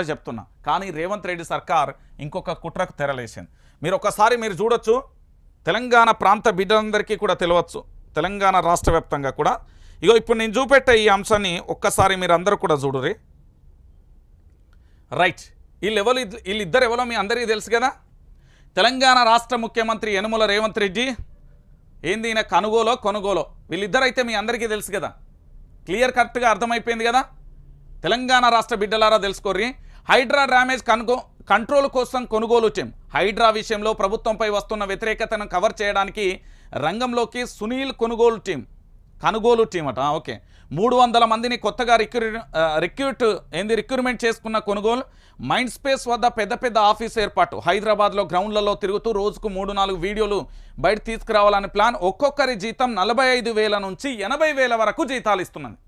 చెప్తున్నా. కానీ రేవంత్ రెడ్డి సర్కార్ ఇంకొక కుట్రకు తెరలేసింది. మీరు ఒకసారి మీరు చూడొచ్చు. తెలంగాణ ప్రాంత బిడ్డలందరికీ కూడా తెలియవచ్చు తెలంగాణ రాష్ట్ర వ్యాప్తంగా కూడా. ఇగో ఇప్పుడు నేను చూపెట్టే ఈ అంశాన్ని ఒక్కసారి మీరు అందరూ కూడా చూడురి రైట్. వీళ్ళెవరు వీళ్ళిద్దరు ఎవరో మీ అందరికీ తెలుసు కదా? తెలంగాణ రాష్ట్ర ముఖ్యమంత్రి యనుమల రేవంత్ రెడ్డి. ఏంది ఈయన కనుగోలో కొనుగోలో? వీళ్ళిద్దరైతే మీ అందరికీ తెలుసు కదా. క్లియర్ కరెక్ట్గా అర్థమైపోయింది కదా? తెలంగాణ రాష్ట్ర బిడ్డలారా తెలుసుకోర్రీ. హైడ్రా డ్యామేజ్ కనుగో కంట్రోల్ కోసం కొనుగోలు టీం. హైడ్రా విషయంలో ప్రభుత్వంపై వస్తున్న వ్యతిరేకతను కవర్ చేయడానికి రంగంలోకి సునీల్ కొనుగోలు టీం. కనుగోలు టీం అట ఓకే. మూడు వందల మందిని కొత్తగా రిక్రూ రిక్రూట్ ఏంది రిక్రూట్మెంట్ చేసుకున్న కొనుగోలు మైండ్ స్పేస్ వద్ద పెద్ద పెద్ద ఆఫీస్ ఏర్పాటు. హైదరాబాద్లో గ్రౌండ్లలో తిరుగుతూ రోజుకు మూడు నాలుగు వీడియోలు బయట తీసుకురావాలని ప్లాన్. ఒక్కొక్కరి జీతం నలభై ఐదు వేల నుంచి ఎనభై వేల వరకు జీతాలు ఇస్తున్నది.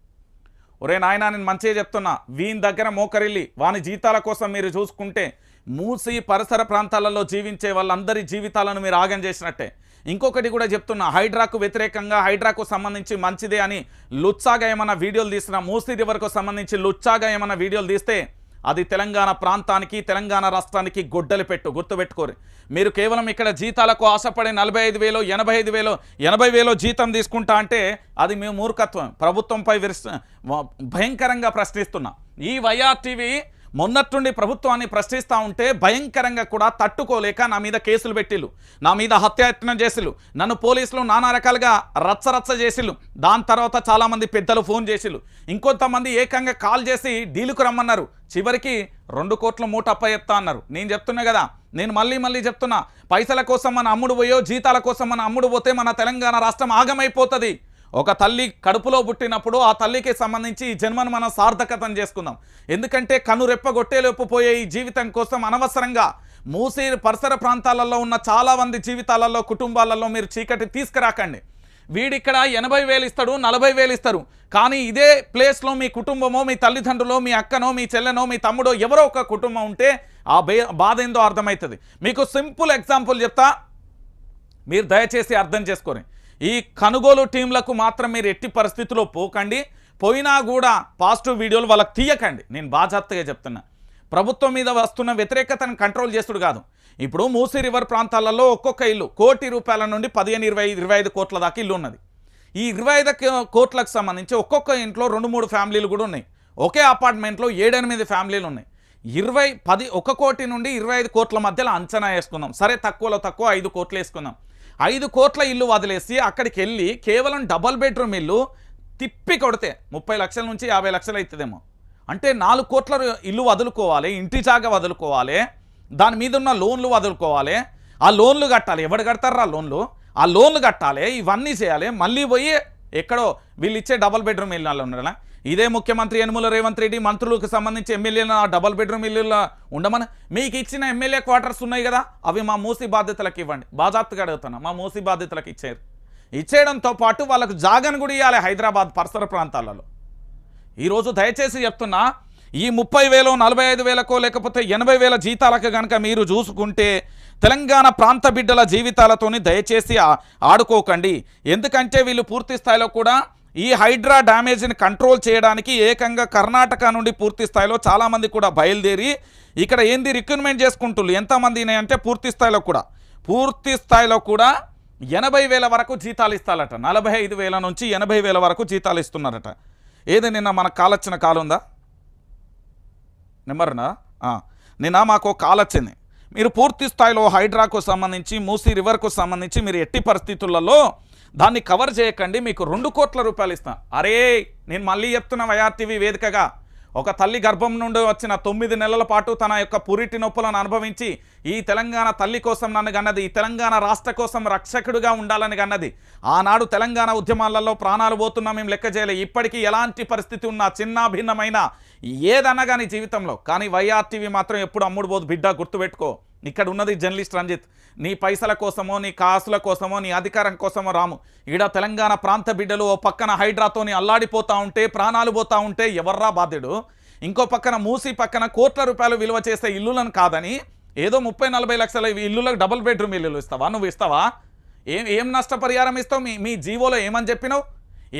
ఒరే నాయన నేను మంచిగా చెప్తున్నా. వీని దగ్గర మోకరిల్లి వాని జీతాల కోసం మీరు చూసుకుంటే మూసి పరిసర ప్రాంతాలలో జీవించే వాళ్ళందరి జీవితాలను మీరు ఆగం చేసినట్టే. ఇంకొకటి కూడా చెప్తున్నా హైడ్రాకు వ్యతిరేకంగా హైడ్రాకు సంబంధించి మంచిదే అని లుచ్చాగా ఏమైనా వీడియోలు తీసిన మూసీ రివర్కు సంబంధించి లుచ్చాగా ఏమైనా వీడియోలు తీస్తే అది తెలంగాణ ప్రాంతానికి తెలంగాణ రాష్ట్రానికి గొడ్డలు పెట్టు గుర్తుపెట్టుకోరు. మీరు కేవలం ఇక్కడ జీతాలకు ఆశపడి నలభై ఐదు వేలు ఎనభై ఐదు వేలు ఎనభై వేలు జీతం తీసుకుంటా అంటే అది మేము మూర్ఖత్వం. ప్రభుత్వంపై విరుస్ భయంకరంగా ప్రశ్నిస్తున్నా. ఈ వైఆర్టీవీ మొన్నట్టుండి ప్రభుత్వాన్ని ప్రశ్నిస్తూ ఉంటే భయంకరంగా కూడా తట్టుకోలేక నా మీద కేసులు పెట్టిళ్ళు నా మీద హత్యాయత్నం చేసిళ్ళు నన్ను పోలీసులు నానా రకాలుగా రచ్చరచ్చ చేసిళ్ళు దాని తర్వాత చాలామంది పెద్దలు ఫోన్ చేసిళ్ళు ఇంకొంతమంది ఏకంగా కాల్ చేసి డీలుకు రమ్మన్నారు. చివరికి రెండు కోట్ల మూట అప్పయెత్తా అన్నారు. నేను చెప్తున్నా కదా నేను మళ్ళీ మళ్ళీ చెప్తున్నా. పైసల కోసం మన అమ్ముడు పోయో జీతాల కోసం మన అమ్ముడు పోతే మన తెలంగాణ రాష్ట్రం ఆగమైపోతుంది. ఒక తల్లి కడుపులో పుట్టినప్పుడు ఆ తల్లికి సంబంధించి ఈ జన్మను మనం సార్థకతం చేసుకుందాం. ఎందుకంటే కను రెప్పగొట్టేలోపు పోయే ఈ జీవితం కోసం అనవసరంగా మూసీ పరిసర ప్రాంతాలలో ఉన్న చాలామంది జీవితాలలో కుటుంబాలలో మీరు చీకటి తీసుకురాకండి. వీడిక్కడ ఎనభై వేలు ఇస్తాడు నలభై వేలు ఇస్తారు. కానీ ఇదే ప్లేస్లో మీ కుటుంబమో మీ తల్లిదండ్రులో మీ అక్కనో మీ చెల్లెనో మీ తమ్ముడో ఎవరో ఒక కుటుంబం ఉంటే ఆ బాధ ఏందో అర్థమవుతుంది. మీకు సింపుల్ ఎగ్జాంపుల్ చెప్తా. మీరు దయచేసి అర్థం చేసుకోండి. ఈ కనుగోలు టీంలకు మాత్రం మీరు ఎట్టి పరిస్థితిలో పోకండి. పోయినా కూడా పాజిటివ్ వీడియోలు వాళ్ళకి తీయకండి. నేను బాజాప్తగా చెప్తున్నా. ప్రభుత్వం మీద వస్తున్న వ్యతిరేకతను కంట్రోల్ చేస్తుడు కాదు. ఇప్పుడు మూసీ రివర్ ప్రాంతాలలో ఒక్కొక్క ఇల్లు కోటి రూపాయల నుండి పదిహేను ఇరవై ఇరవై ఐదు కోట్ల దాకా ఇల్లు ఉన్నది. ఈ ఇరవై ఐదు కోట్లకు సంబంధించి ఒక్కొక్క ఇంట్లో రెండు మూడు ఫ్యామిలీలు కూడా ఉన్నాయి. ఒకే అపార్ట్మెంట్లో ఏడెనిమిది ఫ్యామిలీలు ఉన్నాయి. ఇరవై పది ఒక కోటి నుండి ఇరవై ఐదు కోట్ల మధ్యలో అంచనా వేసుకుందాం సరే తక్కువలో తక్కువ ఐదు కోట్లు వేసుకుందాం. ఐదు కోట్ల ఇల్లు వదిలేసి అక్కడికి వెళ్ళి కేవలం డబల్ బెడ్రూమ్ ఇల్లు తిప్పి కొడితే ముప్పై లక్షల నుంచి యాభై లక్షలు అవుతుందేమో. అంటే నాలుగు కోట్ల ఇల్లు వదులుకోవాలి ఇంటి జాగా వదులుకోవాలి దాని మీద ఉన్న లోన్లు వదులుకోవాలి. ఆ లోన్లు కట్టాలి. ఎవడు కడతారా లోన్లు? ఆ లోన్లు కట్టాలి ఇవన్నీ చేయాలి. మళ్ళీ పోయి ఎక్కడో వీళ్ళు ఇచ్చే డబల్ బెడ్రూమ్ ఇల్లు ఉండాలి? ఇదే ముఖ్యమంత్రి యనుమల రేవంత్ రెడ్డి మంత్రులకు సంబంధించి ఎమ్మెల్యేలు డబల్ బెడ్రూమ్ ఇల్లులో ఉండమని మీకు ఇచ్చిన ఎమ్మెల్యే క్వార్టర్స్ ఉన్నాయి కదా అవి మా మూసి బాధ్యతలకు ఇవ్వండి. బాజాప్తగా అడుగుతున్నా మా మూసి బాధ్యతలకు ఇచ్చారు. ఇచ్చేయడంతో పాటు వాళ్ళకు జాగన్ కూడా ఇవ్వాలి హైదరాబాద్ పరిసర ప్రాంతాలలో. ఈరోజు దయచేసి చెప్తున్నా ఈ ముప్పై వేలో నలభై ఐదు వేలకో లేకపోతే ఎనభై వేల జీతాలకు కనుక మీరు చూసుకుంటే తెలంగాణ ప్రాంత బిడ్డల జీవితాలతోని దయచేసి ఆడుకోకండి. ఎందుకంటే వీళ్ళు పూర్తి స్థాయిలో కూడా ఈ హైడ్రా డ్యామేజ్ని కంట్రోల్ చేయడానికి ఏకంగా కర్ణాటక నుండి పూర్తి స్థాయిలో చాలామంది కూడా బయలుదేరి ఇక్కడ ఏంది రిక్రూట్మెంట్ చేసుకుంటున్నారు ఎంతమంది అంటే పూర్తి స్థాయిలో కూడా. పూర్తి స్థాయిలో కూడా ఎనభై వేల వరకు జీతాలు ఇస్తారట నలభై ఐదు వేల నుంచి ఎనభై వేల వరకు జీతాలు ఇస్తున్నారట. ఏది నిన్న మనకు కాల్ వచ్చిన కాల్ ఉందా? నెంబర్నా? నిన్న మాకు కాల్ వచ్చింది మీరు పూర్తి స్థాయిలో హైడ్రాకు సంబంధించి మూసీ రివర్కు సంబంధించి మీరు ఎట్టి పరిస్థితులలో దాన్ని కవర్ చేయకండి మీకు రెండు కోట్ల రూపాయలు ఇస్తాను అరే నేను మళ్ళీ చెప్తున్నా వైఆర్టీవీ వేదికగా ఒక తల్లి గర్భం నుండి వచ్చిన తొమ్మిది నెలల పాటు తన యొక్క పురిటి నొప్పులను అనుభవించి ఈ తెలంగాణ తల్లి కోసం నన్ను గన్నది ఈ తెలంగాణ రాష్ట్ర కోసం రక్షకుడుగా ఉండాలని గన్నది. ఆనాడు తెలంగాణ ఉద్యమాలలో ప్రాణాలు పోతున్నా మేము లెక్క చేయలే. ఇప్పటికీ ఎలాంటి పరిస్థితి ఉన్నా చిన్న భిన్నమైన ఏదన్నా కానీ జీవితంలో. కానీ వైఆర్టీవీ మాత్రం ఎప్పుడు అమ్ముడు పోదు బిడ్డ గుర్తుపెట్టుకో. ఇక్కడ ఉన్నది జర్నలిస్ట్ రంజిత్. నీ పైసల కోసమో నీ కాసుల కోసమో నీ అధికారం కోసమో రాము. ఈడ తెలంగాణ ప్రాంత బిడ్డలు ఓ పక్కన హైడ్రాతోని అల్లాడిపోతూ ఉంటే ప్రాణాలు పోతా ఉంటే ఎవర్రా బాధ్యుడు? ఇంకో పక్కన మూసి పక్కన కోట్ల రూపాయలు విలువ చేసే ఇల్లులను కాదని ఏదో ముప్పై నలభై లక్షల ఇల్లులకు డబుల్ బెడ్రూమ్ ఇల్లులు ఇస్తావా? నువ్వు ఇస్తావా? ఏం ఏం నష్టపరిహారం ఇస్తావు? మీ మీ జీవోలో ఏమని చెప్పినావు?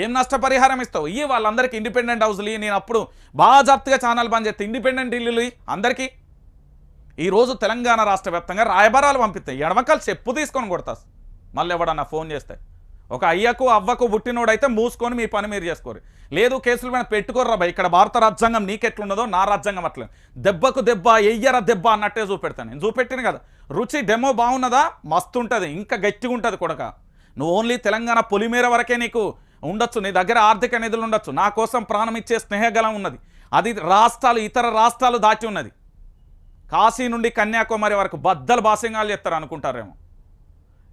ఏం నష్టపరిహారం ఇస్తావు? ఇవి వాళ్ళందరికీ ఇండిపెండెంట్ హౌస్లు నేను అప్పుడు బాగా జాప్తిగా ఛానల్ బంద్ చేస్తే ఇండిపెండెంట్ ఇల్లులు అందరికీ. ఈరోజు తెలంగాణ రాష్ట్ర వ్యాప్తంగా రాయబారాలు పంపిస్తాయి. ఎడమకాలు చెప్పు తీసుకొని కొడతాస్ మళ్ళీ ఎవడన్నా ఫోన్ చేస్తే. ఒక అయ్యకు అవ్వకు పుట్టినోడైతే మూసుకొని మీ పని మీరు చేసుకోరు. లేదు కేసుల మీద పెట్టుకోర్రా భయ్. ఇక్కడ భారత రాజ్యాంగం నీకెట్లున్నదో నా రాజ్యాంగం అట్లే దెబ్బకు దెబ్బ ఎయ్యర దెబ్బ అన్నట్టే చూపెడతాను నేను. చూపెట్టిన కదా. రుచి డెమో బాగున్నదా? మస్తు ఉంటుంది ఇంకా గట్టిగా ఉంటుంది కొడక. నువ్వు ఓన్లీ తెలంగాణ పొలిమేర వరకే నీకు ఉండొచ్చు. నీ దగ్గర ఆర్థిక నిధులు ఉండొచ్చు నా కోసం ప్రాణం ఇచ్చే స్నేహగలం ఉన్నది. అది రాష్ట్రాలు ఇతర రాష్ట్రాలు దాటి ఉన్నది. కాశీ నుండి కన్యాకుమారి వరకు బద్దలు బాసింగాలు చెప్తారు అనుకుంటారేమో.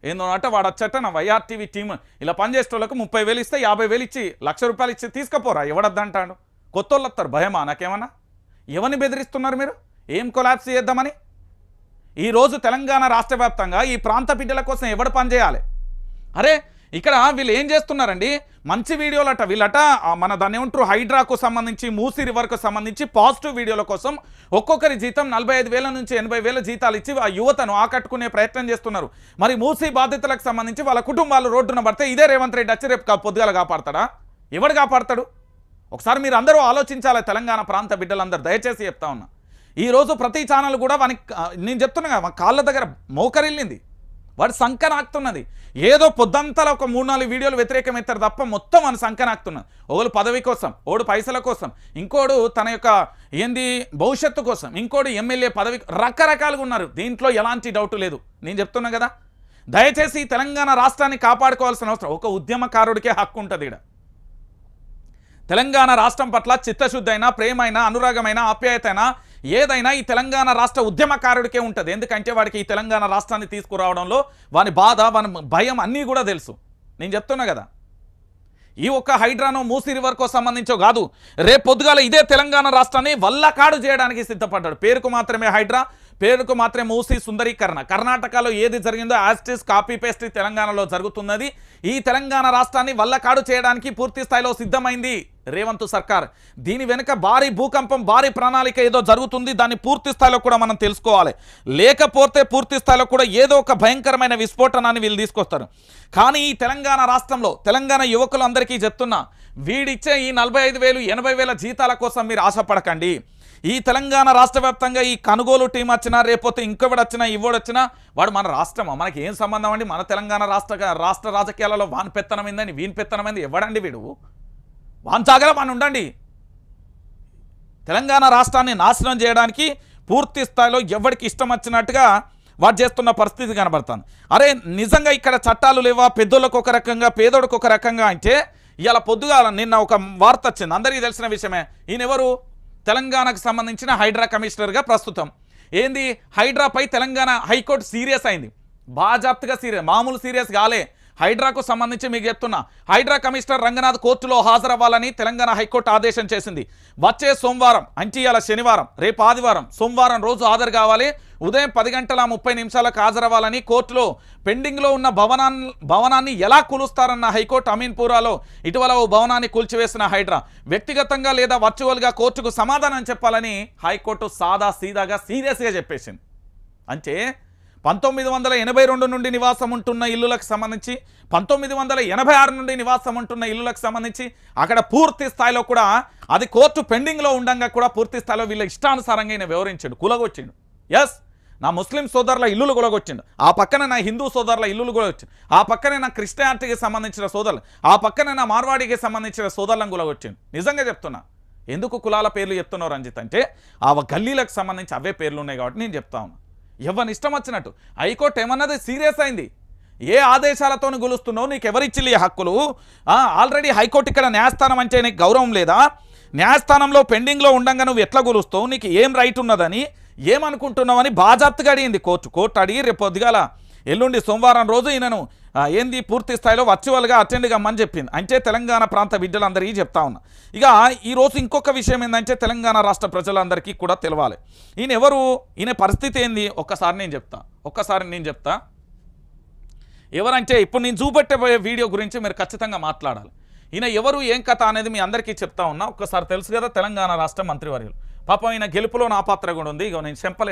ఏందో వాడు వచ్చట నా వైఆర్టీవీ టీం ఇలా పనిచేసే వాళ్ళకు ముప్పై వేలు ఇస్తే యాభై వేలు ఇచ్చి లక్ష రూపాయలు ఇచ్చి తీసుకుపోరా ఎవడద్దంటాడు? కొత్త వాళ్ళు వస్తారు భయమా నాకేమన్నా? ఎవరిని బెదిరిస్తున్నారు మీరు? ఏం కొలాప్స్ చేద్దామని? ఈరోజు తెలంగాణ రాష్ట్ర వ్యాప్తంగా ఈ ప్రాంత బిడ్డల కోసం ఎవడు పనిచేయాలి అరే ఇక్కడ వీళ్ళు ఏం చేస్తున్నారండి? మంచి వీడియోలట వీళ్ళట మన దాన్ని ఏమంటారు హైడ్రాకు సంబంధించి మూసి రివర్కు సంబంధించి పాజిటివ్ వీడియోల కోసం ఒక్కొక్కరి జీతం నలభై ఐదు వేల నుంచి ఎనభై వేల జీతాలు ఇచ్చి ఆ యువతను ఆకట్టుకునే ప్రయత్నం చేస్తున్నారు. మరి మూసి బాధితులకు సంబంధించి వాళ్ళ కుటుంబాలు రోడ్డున పడితే ఇదే రేవంత్ రెడ్డి వచ్చి రేపు కా- పొద్దుగాల కాపాడతాడా? ఎవడు కాపాడతాడు? ఒకసారి మీరు అందరూ ఆలోచించాలి తెలంగాణ ప్రాంత బిడ్డలందరూ దయచేసి చెప్తా ఉన్నా. ఈరోజు ప్రతి ఛానల్ కూడా వానికి నేను చెప్తున్నా కదా మా కాళ్ళ దగ్గర మోకరిల్లింది. వాడు సంకనాక్తున్నది. ఏదో పొద్దంతా ఒక మూడు నాలుగు వీడియోలు వ్యతిరేకమవుతారు తప్ప మొత్తం మన సంకనాక్తున్నది. ఒకడు పదవి కోసం ఓడు పైసల కోసం ఇంకోడు తన యొక్క ఏంది భవిష్యత్తు కోసం ఇంకోడు ఎమ్మెల్యే పదవి రకరకాలుగా ఉన్నారు. దీంట్లో ఎలాంటి డౌట్ లేదు. నేను చెప్తున్నా కదా. దయచేసి తెలంగాణ రాష్ట్రాన్ని కాపాడుకోవాల్సిన అవసరం. ఒక ఉద్యమకారుడికే హక్కు ఉంటుంది ఇక్కడ తెలంగాణ రాష్ట్రం పట్ల చిత్తశుద్ధి అయినా ప్రేమైనా అనురాగమైన అయినా ఏదైనా ఈ తెలంగాణ రాష్ట్ర ఉద్యమకారుడికే ఉంటుంది. ఎందుకంటే వాడికి ఈ తెలంగాణ రాష్ట్రాన్ని తీసుకురావడంలో వాని బాధ వాని భయం అన్నీ కూడా తెలుసు. నేను చెప్తున్నా కదా. ఈ ఒక్క హైడ్రానో మూసి రివర్కో సంబంధించో కాదు. రేపు పొద్దుగాల ఇదే తెలంగాణ రాష్ట్రాన్ని వల్లకాడు చేయడానికి సిద్ధపడ్డాడు. పేరుకు మాత్రమే హైడ్రా పేరుకు మాత్రమే మూసి సుందరీకరణ. కర్ణాటకలో ఏది జరిగిందో యాస్టిస్ కాపీ పేస్ట్ తెలంగాణలో జరుగుతున్నది. ఈ తెలంగాణ రాష్ట్రాన్ని వల్లకాడు చేయడానికి పూర్తి స్థాయిలో సిద్ధమైంది. రేవంత్ సర్కార్. దీని వెనుక భారీ భూకంపం భారీ ప్రణాళిక ఏదో జరుగుతుంది దాన్ని పూర్తి స్థాయిలో కూడా మనం తెలుసుకోవాలి. లేకపోతే పూర్తి స్థాయిలో కూడా ఏదో ఒక భయంకరమైన విస్ఫోటనాన్ని వీళ్ళు తీసుకొస్తారు. కానీ ఈ తెలంగాణ రాష్ట్రంలో తెలంగాణ యువకులందరికీ చెప్తున్నా వీడిచ్చే ఈ నలభై ఐదు వేలు ఎనభై వేల జీతాల కోసం మీరు ఆశపడకండి. ఈ తెలంగాణ రాష్ట్ర వ్యాప్తంగా ఈ కనుగోలు టీం వచ్చినా రేపోతే ఇంకొకటి వచ్చినా ఇవ్వడు వచ్చినా వాడు మన రాష్ట్రమా? మనకి ఏం సంబంధం అండి? మన తెలంగాణ రాష్ట్ర రాష్ట్ర రాజకీయాలలో వాన్ పెత్తనమైందని వీని పెత్తనమైంది ఎవడండి వీడు? వాంచాగల జాగర ఉండండి. తెలంగాణ రాష్ట్రాన్ని నాశనం చేయడానికి పూర్తి స్థాయిలో ఎవరికి ఇష్టం వచ్చినట్టుగా వాడు చేస్తున్న పరిస్థితి కనబడుతుంది అరే నిజంగా ఇక్కడ చట్టాలు లేవా? పెద్దోళ్ళకు ఒక రకంగా పేదోడికి ఒక రకంగా అంటే ఇవాళ పొద్దుగాల నిన్న ఒక వార్త వచ్చింది. అందరికీ తెలిసిన విషయమే. ఈయనెవరు తెలంగాణకు సంబంధించిన హైడ్రా కమిషనర్గా ప్రస్తుతం. ఏంది? హైడ్రాపై తెలంగాణ హైకోర్టు సీరియస్ అయింది. బాజాప్తుగా సీరియస్ మామూలు సీరియస్ కాలే. హైడ్రాకు సంబంధించి మీకు చెప్తున్నా. హైడ్రా కమిషనర్ రంగనాథ్ కోర్టులో హాజరవ్వాలని తెలంగాణ హైకోర్టు ఆదేశం చేసింది. వచ్చే సోమవారం అంటే శనివారం రేపు ఆదివారం సోమవారం రోజు హాజరు కావాలి. ఉదయం పది గంటల ముప్పై నిమిషాలకు హాజరవ్వాలని కోర్టులో పెండింగ్లో ఉన్న భవనాన్ని భవనాన్ని ఎలా కూలుస్తారన్న హైకోర్టు అమీన్పూరాలో ఇటీవల ఓ భవనాన్ని కూల్చివేసిన హైడ్రా. వ్యక్తిగతంగా లేదా వర్చువల్గా కోర్టుకు సమాధానం చెప్పాలని హైకోర్టు సాదా సీదాగా సీరియస్గా చెప్పేసింది. అంటే పంతొమ్మిది వందల ఎనభై రెండు నుండి నివాసం ఉంటున్న ఇల్లులకు సంబంధించి పంతొమ్మిది వందల ఎనభై ఆరు నుండి నివాసం ఉంటున్న ఇల్లులకు సంబంధించి అక్కడ పూర్తి స్థాయిలో కూడా అది కోర్టు పెండింగ్లో ఉండగా కూడా పూర్తి స్థాయిలో వీళ్ళ ఇష్టానుసారంగా ఈయన వివరించాడు కులగొచ్చిండు. ఎస్ నా ముస్లిం సోదరుల ఇల్లులు కొలగొచ్చిండు. ఆ పక్కన నా హిందూ సోదరుల ఇల్లులు కూడా ఆ పక్కనే నా క్రిస్టియానిటీకి సంబంధించిన సోదరులు ఆ పక్కనే నా మార్వాడికి సంబంధించిన సోదరులను కొలగొచ్చిండు. నిజంగా చెప్తున్నా. ఎందుకు కులాల పేర్లు చెప్తున్నావు రంజిత్? అంటే ఆ గల్లీలకు సంబంధించి అవే పేర్లు ఉన్నాయి కాబట్టి నేను చెప్తా ఉన్నా. ఎవరిని ఇష్టం వచ్చినట్టు? హైకోర్టు ఏమన్నది సీరియస్ అయింది. ఏ ఆదేశాలతో గులుస్తున్నావు? నీకు ఎవరిచ్చిల్లి హక్కులు? ఆల్రెడీ హైకోర్టు ఇక్కడ న్యాయస్థానం అంటే నీకు గౌరవం లేదా? న్యాయస్థానంలో పెండింగ్లో ఉండంగా నువ్వు ఎట్లా గులుస్తావు? నీకు ఏం రైట్ ఉన్నదని ఏమనుకుంటున్నావని బాజాప్తుగా అడిగింది కోర్టు. కోర్టు అడిగి రేపు పొద్దుగాల ఎల్లుండి సోమవారం రోజు ఈయనను ఏంది పూర్తి స్థాయిలో వర్చువల్గా అటెండ్ కమ్మని చెప్పింది. అంటే తెలంగాణ ప్రాంత బిడ్డలందరికీ చెప్తా ఉన్నా. ఇక ఈరోజు ఇంకొక విషయం ఏంటంటే తెలంగాణ రాష్ట్ర ప్రజలందరికీ కూడా తెలవాలి. ఈయన ఎవరు? ఈయన పరిస్థితి ఏంది? ఒక్కసారి నేను చెప్తా. ఒక్కసారి నేను చెప్తా. ఎవరంటే ఇప్పుడు నేను చూపెట్టబోయే వీడియో గురించి మీరు ఖచ్చితంగా మాట్లాడాలి. ఈయన ఎవరు? ఏం కథ అనేది మీ అందరికీ చెప్తా ఉన్నా. ఒక్కసారి తెలుసు కదా తెలంగాణ రాష్ట్ర మంత్రివర్యులు. పాపం ఈయన గెలుపులో నా పాత్ర కూడా ఉంది. ఇక నేను చెంపలే